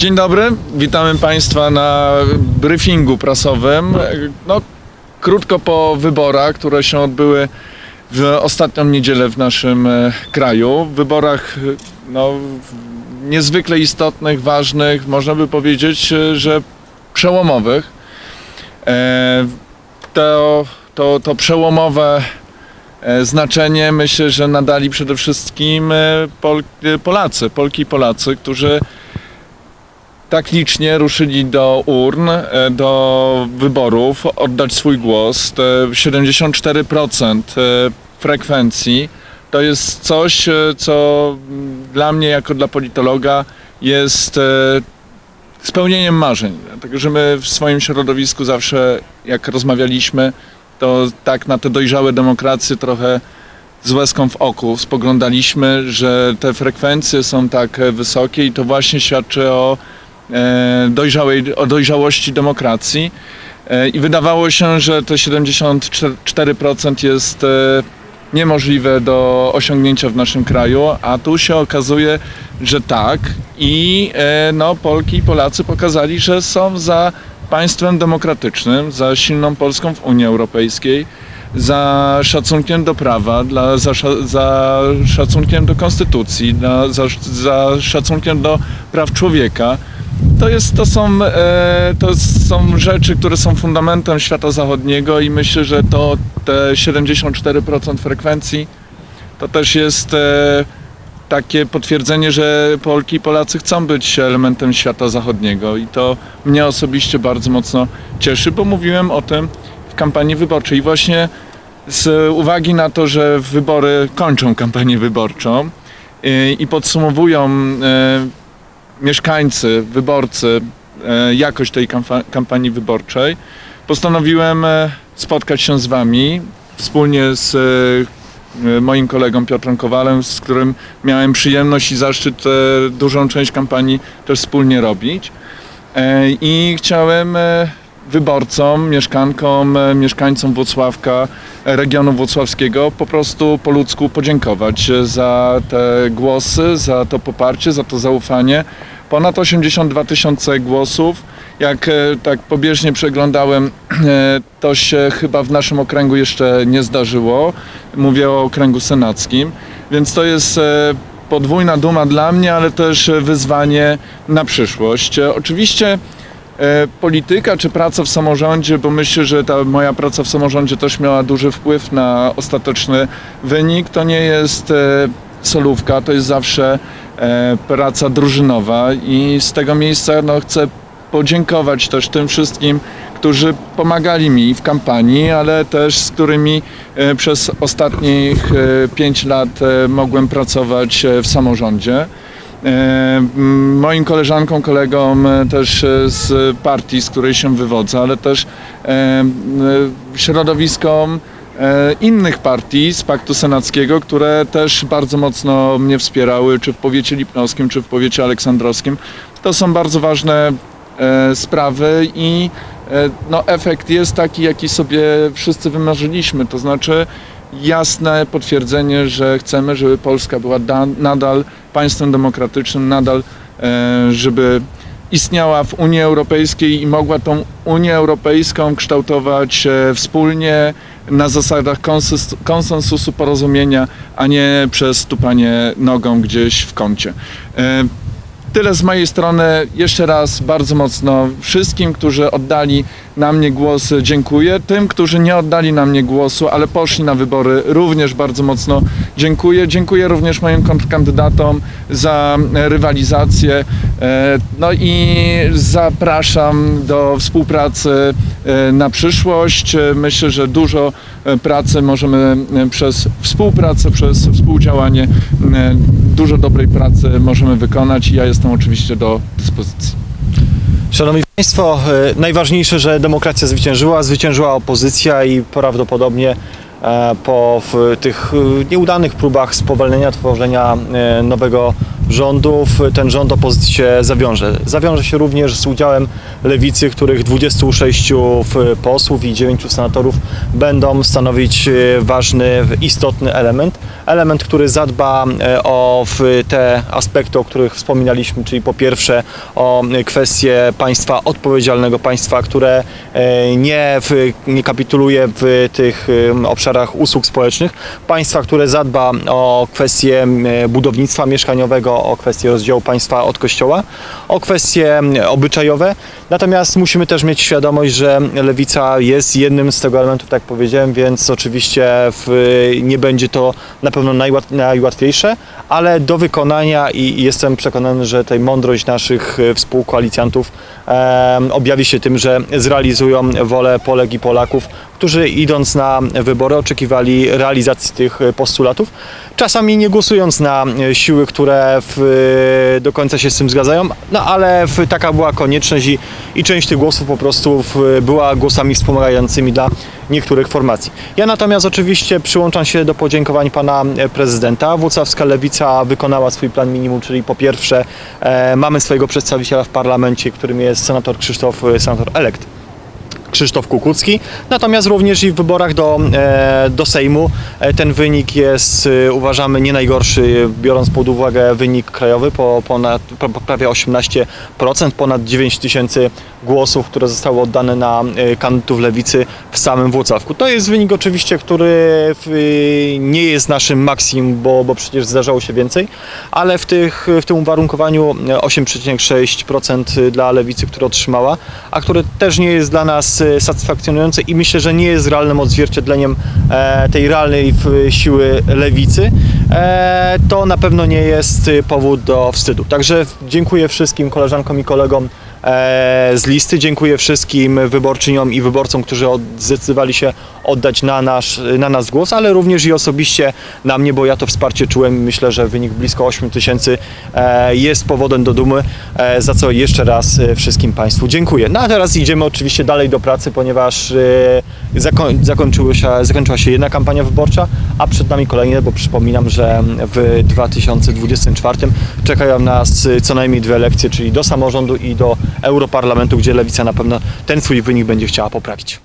Dzień dobry, witamy Państwa na briefingu prasowym. No, krótko po wyborach, które się odbyły w ostatnią niedzielę w naszym e, kraju. Wyborach e, no, niezwykle istotnych, ważnych, można by powiedzieć, e, że przełomowych. To, to, to przełomowe znaczenie myślę, że nadali przede wszystkim Pol, Polacy, Polki i Polacy, którzy tak licznie ruszyli do urn, e, do wyborów, oddać swój głos. Te 74% e, frekwencji to jest coś, e, co dla mnie, jako dla politologa, jest spełnieniem marzeń. Dlatego, że my w swoim środowisku zawsze, jak rozmawialiśmy, to tak na te dojrzałe demokracje trochę z łezką w oku spoglądaliśmy, że te frekwencje są tak wysokie i to właśnie świadczy o dojrzałej, o dojrzałości demokracji. E, I wydawało się, że te 74% jest e, niemożliwe do osiągnięcia w naszym kraju, a tu się okazuje, że tak. I e, no, Polki i Polacy pokazali, że są za państwem demokratycznym, za silną Polską w Unii Europejskiej, za szacunkiem do prawa, dla, za, za szacunkiem do konstytucji, dla, za, za szacunkiem do praw człowieka. To, jest, to, są, e, to są rzeczy, które są fundamentem świata zachodniego i myślę, że to te 74% frekwencji to też jest e, takie potwierdzenie, że Polki i Polacy chcą być elementem świata zachodniego i to mnie osobiście bardzo mocno cieszy, bo mówiłem o tym w kampanii wyborczej. I właśnie z uwagi na to, że wybory kończą kampanię wyborczą y, i podsumowują y, mieszkańcy, wyborcy e, jakość tej kampa- kampanii wyborczej, postanowiłem e, spotkać się z Wami wspólnie z e, moim kolegą Piotrem Kowalem, z którym miałem przyjemność i zaszczyt dużą część kampanii też wspólnie robić. I chciałem wyborcom, mieszkankom, e, mieszkańcom Włocławka, e, regionu włocławskiego po prostu po ludzku podziękować za te głosy, za to poparcie, za to zaufanie. Ponad 82 tysiące głosów. Jak e, tak pobieżnie przeglądałem, to się chyba w naszym okręgu jeszcze nie zdarzyło. Mówię o okręgu senackim, więc to jest podwójna duma dla mnie, ale też wyzwanie na przyszłość. Oczywiście polityka czy praca w samorządzie, bo myślę, że ta moja praca w samorządzie też miała duży wpływ na ostateczny wynik. To nie jest e, solówka, to jest zawsze e, praca drużynowa i z tego miejsca no, chcę podziękować też tym wszystkim, którzy pomagali mi w kampanii, ale też z którymi e, przez ostatnich e, pięć lat e, mogłem pracować e, w samorządzie. E, Moim koleżankom, kolegom e, też e, z partii, z której się wywodzę, ale też środowiskom innych partii z Paktu Senackiego, które też bardzo mocno mnie wspierały, czy w powiecie lipnowskim, czy w powiecie aleksandrowskim. To są bardzo ważne sprawy i no, efekt jest taki, jaki sobie wszyscy wymarzyliśmy, to znaczy jasne potwierdzenie, że chcemy, żeby Polska była da, nadal państwem demokratycznym, nadal e, żeby istniała w Unii Europejskiej i mogła tą Unię Europejską kształtować e, wspólnie na zasadach konsensusu, porozumienia, a nie przez tupanie nogą gdzieś w kącie. Tyle z mojej strony. Jeszcze raz bardzo mocno wszystkim, którzy oddali na mnie głos, dziękuję. Tym, którzy nie oddali na mnie głosu, ale poszli na wybory, również bardzo mocno dziękuję. Dziękuję również moim kontrkandydatom za rywalizację. E, No i zapraszam do współpracy e, na przyszłość. E, Myślę, że dużo pracy możemy przez współpracę, przez współdziałanie, dużo dobrej pracy możemy wykonać i ja jestem oczywiście do dyspozycji. Szanowni Państwo, najważniejsze, że demokracja zwyciężyła, zwyciężyła opozycja i prawdopodobnie po tych nieudanych próbach spowolnienia tworzenia nowego rządów ten rząd opozycji się zawiąże. Zawiąże się również z udziałem lewicy, których 26 w- posłów i 9 senatorów będą stanowić e, ważny, istotny element. Element, który zadba e, o te aspekty, o których wspominaliśmy, czyli po pierwsze o kwestie państwa odpowiedzialnego, państwa, które e, nie, nie kapituluje w tych obszarach usług społecznych, państwa, które zadba o kwestie m, budownictwa mieszkaniowego, o kwestie rozdziału państwa od kościoła, o kwestie m, obyczajowe. Natomiast musimy też mieć świadomość, że lewica jest jednym z tego elementów, tak jak powiedziałem, więc oczywiście w, nie będzie to na pewno najłat, najłatwiejsze, ale do wykonania i, jestem przekonany, że tej mądrość naszych e, współkoalicjantów em, objawi się tym, że zrealizują wolę Polek i Polaków, którzy idąc na wybory oczekiwali realizacji tych e, postulatów, czasami nie głosując na e, siły, które w, do końca się z tym zgadzają, no ale w, taka była konieczność i, i część tych głosów po prostu była głosami wspomagającymi dla niektórych formacji. Ja natomiast oczywiście przyłączam się do podziękowań pana e, prezydenta. Włocławska Lewica wykonała swój plan minimum, czyli po pierwsze e, mamy swojego przedstawiciela w parlamencie, którym jest senator Krzysztof, e, senator elekt. Krzysztof Kukucki. Natomiast również i w wyborach do, e, do Sejmu e, ten wynik jest, e, uważamy, nie najgorszy, biorąc pod uwagę wynik krajowy, po, ponad, po, prawie 18%, ponad 9 tysięcy głosów, które zostały oddane na kandydatów lewicy w samym Włocławku. To jest wynik oczywiście, który nie jest naszym maksimum, bo, bo przecież zdarzało się więcej, ale w, tych, w tym uwarunkowaniu e, 8,6% dla lewicy, które otrzymała, a które też nie jest dla nas satysfakcjonujące i myślę, że nie jest realnym odzwierciedleniem e, tej realnej siły lewicy, e, to na pewno nie jest e, powód do wstydu. Także dziękuję wszystkim koleżankom i kolegom z listy. Dziękuję wszystkim wyborczyniom i wyborcom, którzy zdecydowali się oddać na, nasz, na nas głos, ale również i osobiście na mnie, bo ja to wsparcie czułem myślę, że wynik blisko 8 tysięcy e, jest powodem do dumy, e, za co jeszcze raz e, wszystkim Państwu dziękuję. No a teraz idziemy oczywiście dalej do pracy, ponieważ e, zakoń, zakończyło się, zakończyła się jedna kampania wyborcza, a przed nami kolejne, bo przypominam, że w 2024 czekają nas e, co najmniej dwie elekcje, czyli do samorządu i do Europarlamentu, gdzie Lewica na pewno ten swój wynik będzie chciała poprawić.